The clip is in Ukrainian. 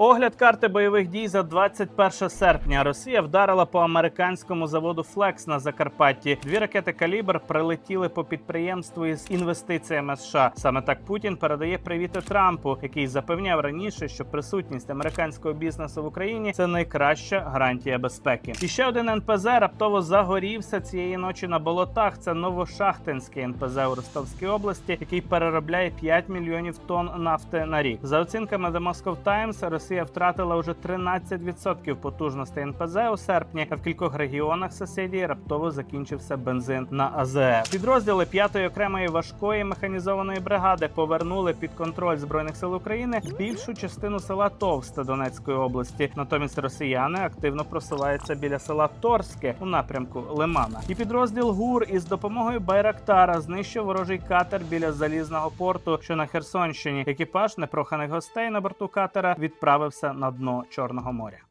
Огляд карти бойових дій за 21 серпня. Росія вдарила по американському заводу Флекс на Закарпатті. Дві ракети калібр прилетіли по підприємству із інвестиціями США. Саме так Путін передає привіти Трампу, який запевняв раніше, що присутність американського бізнесу в Україні це найкраща гарантія безпеки. І ще один НПЗ раптово загорівся цієї ночі на болотах. Це Новошахтинський НПЗ у Ростовській області, який переробляє 5 мільйонів тонн нафти на рік. За оцінками The Moscow Times, Росія втратила вже 13% потужностей НПЗ у серпні, а в кількох регіонах сусідів раптово закінчився бензин на АЗС. Підрозділи 5-ї окремої важкої механізованої бригади повернули під контроль збройних сил України більшу частину села Товсте Донецької області. Натомість росіяни активно просуваються біля села Торське у напрямку Лимана. І підрозділ ГУР із допомогою Байрактара знищив ворожий катер біля залізного порту, що на Херсонщині. Екіпаж непроханих гостей на борту катера відправився на дно Чорного моря.